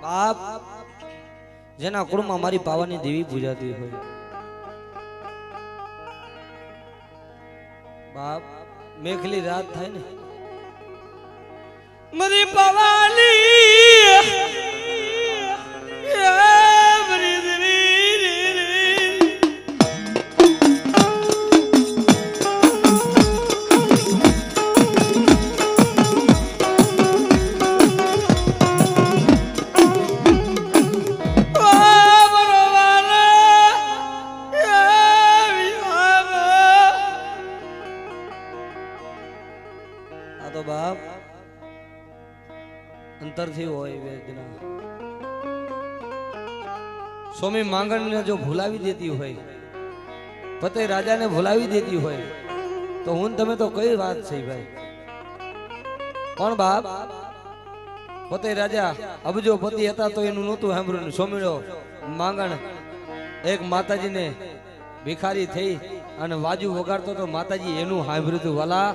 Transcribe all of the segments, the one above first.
બાપ, જેના કુળમાં મારી પાવાની દેવી પૂજાતી હોય. બાપ, મેઘલી રાત થાય ને. મારી પાવાની આ તો બાપ અંતરથી હોય વેદના. સ્વામી માંગણને જો ભૂલાવી દેતી હોય, પતે રાજાને ભૂલાવી દેતી હોય, તો હું તમે તો કઈ વાત છે ભાઈ? પણ બાપ, પોતે રાજા અબજો પતિ હતા તો એનું નહોતું સાંભળ્યું સોમીડો માંગણ, એક માતાજીને ભિખારી થઈ અને વાજુ વગાડતો તો માતાજી એનું સાંભળ્યું હતું વાલા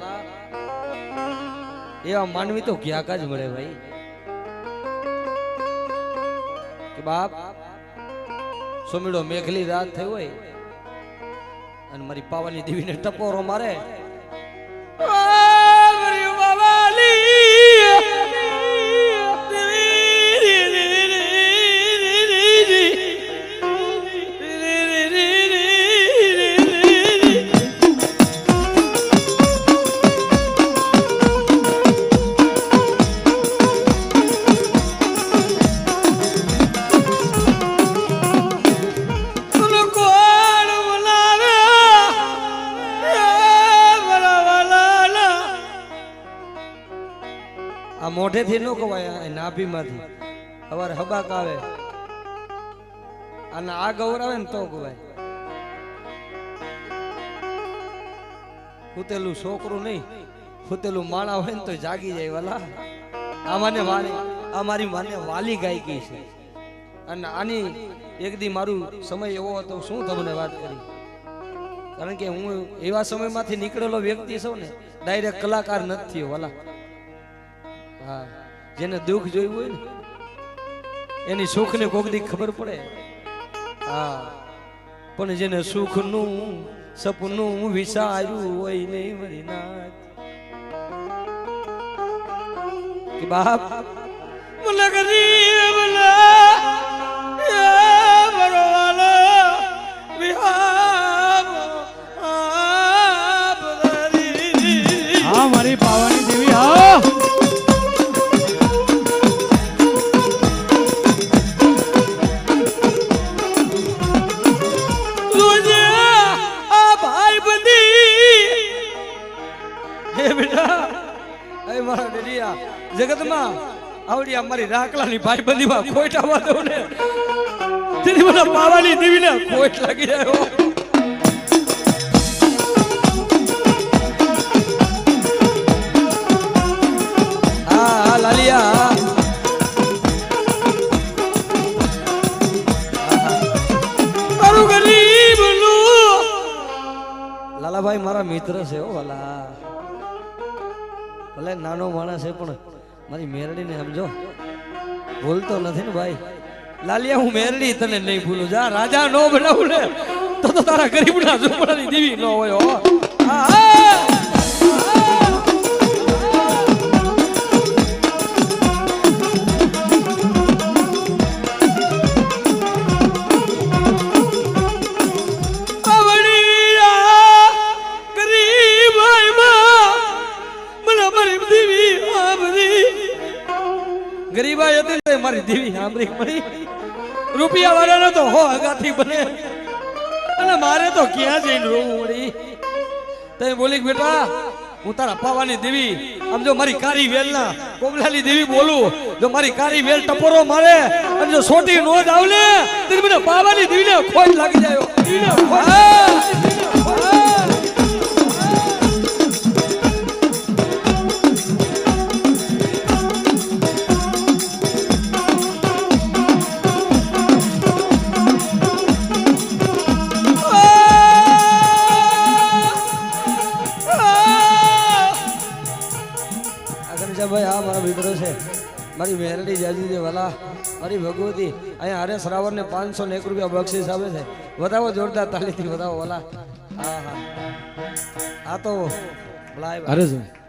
એવા માનવી તો ક્યાંક જ મળે ભાઈ. કે બાપ સોમીડો મેઘલી રાત થઈ હોય અને મારી પાવાની દેવીને ટપોરો મારે. આ મોઢેથી ન કવાય નાભીમાંથી. અવાર હબાક આવે અને આ ગૌરાવે ને તો કવાય ફૂતેલું છોકરું નહીં ફૂતેલું માણા હોય ને તો જાગી જાય, વાલા. આ મને વાલી આ મારી માને વાલી ગાયકી છે. અને આની એક દી મારું સમય એવો હતો શું તમને વાત કરી? કારણ કે હું એવા સમયમાંથી નીકળેલો વ્યક્તિ છું ને, ડાયરેક્ટ કલાકાર નથી થયો, વાલા. હા, જેને દુઃખ જોયું હોય ને, એની સુખ ને કોક દી ખબર પડે. હા, પણ જેને સુખનું સપનું વિચાર્યું હોય નહીં મારી કે બાપ હા, મારી પાવાની મારા ડેડિયા. જગતમાં આવડી અમારી મારી રાખલાની ભાઈ બંધીમાં ખોટ આવવા દઉં ને. તેની મને પાવાની દીવીને ખોટ લાગી જાય લાલિયા લાલાભાઈ મારા મિત્ર છે વાલા ભલે નાનો માણસ છે, પણ મારી મેરડીને સમજો. ભૂલતો નથી ને ભાઈ. લાલિયા, હું મેરડી તને નહીં ભૂલું. જા, રાજા નો બનાવું ને તો તો તારા ગરીબના ઝૂંપડાની દીવી નો હોય હો. ગરીબાઈ હતી મારી દેવી સાંભળી મળી. રૂપિયા વાળાનો તો હો, અગાથી બને. અને મારે તો ક્યાં જઈને રોવું મળી તમે બોલી બેટા, હું તારા પાવાની દેવી, આમ જો મારી કારી વેલના કોમલાલી દેવી બોલું, જો મારી કારી વેલ ટપોરો મારે, અને જો સોટી નો જ આવલે તો મને પાવાની દેવીને ખોજ લાગી જાય. મિત્રો છે. મારી મેરડી જાજી છે, વાલા. મારી ભગવતી. અહીંયા હરે શ્રાવણને પાંચસો ને એક રૂપિયા બક્ષીસ આવે છે. વધાવો જોરદાર તાલીથી વધાવો, વાલા. હા હા. આ તો હરેશભાઈ